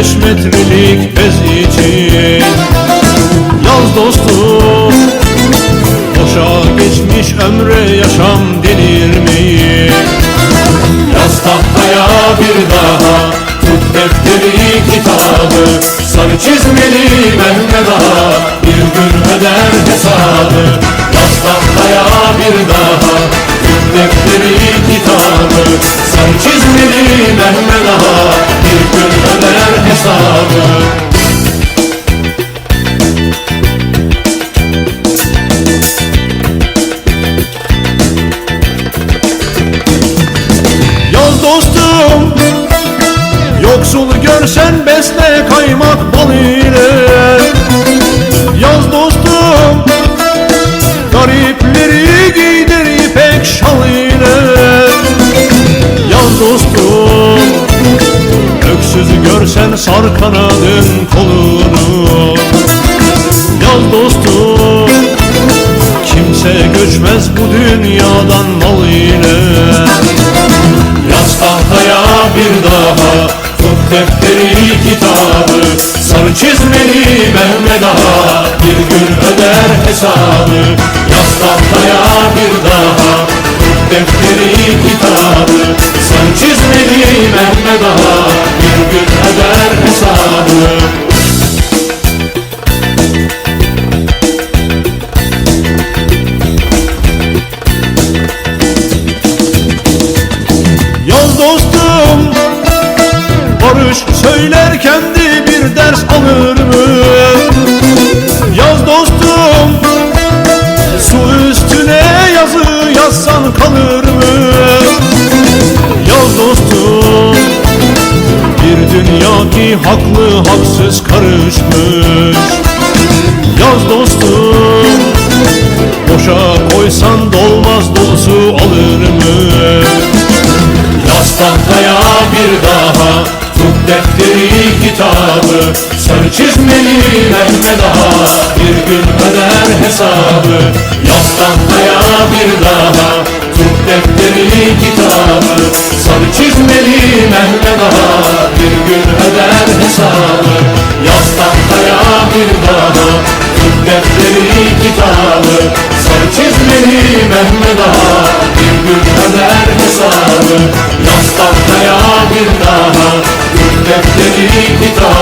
beş metrelik bez için. Yaz dostum Boşa geçmiş ömre yaşam Yoksul görsen besle kaymak bal ile. Yaz dostum Garipleri giydir ipek şal ile. Yaz dostum Öksüzü görsen sar kanadın kolunu. Yaz dostum Kimse göçmez bu dünyadan mal ile. Yaz tahtaya bir daha Tut defteri kitabı. Sarı çizmeli Mehmet Ağa Bir gün öder hesabı. Yaz tahtaya bir daha. Defteri kitabı. Sarı çizmeli Mehmet Barış söylerken de bir ders alır mı? Yaz dostum Su üstüne yazı yazsan kalır mı? Yaz dostum Bir dünya ki haklı haksız karışmış Yaz dostum defteri kitabı Sarı çizmeli Mehmet Ağa Bir gün öder hesabı. Yaz tahtaya bir daha Tut defteri kitabı. Sarı çizmeli Mehmet Ağa Bir gün öder hesabı. Yaz tahtaya bir daha Tut defteri kitabı. Sarı çizmeli Mehmet Ağa Bir gün öder hesabı Deus me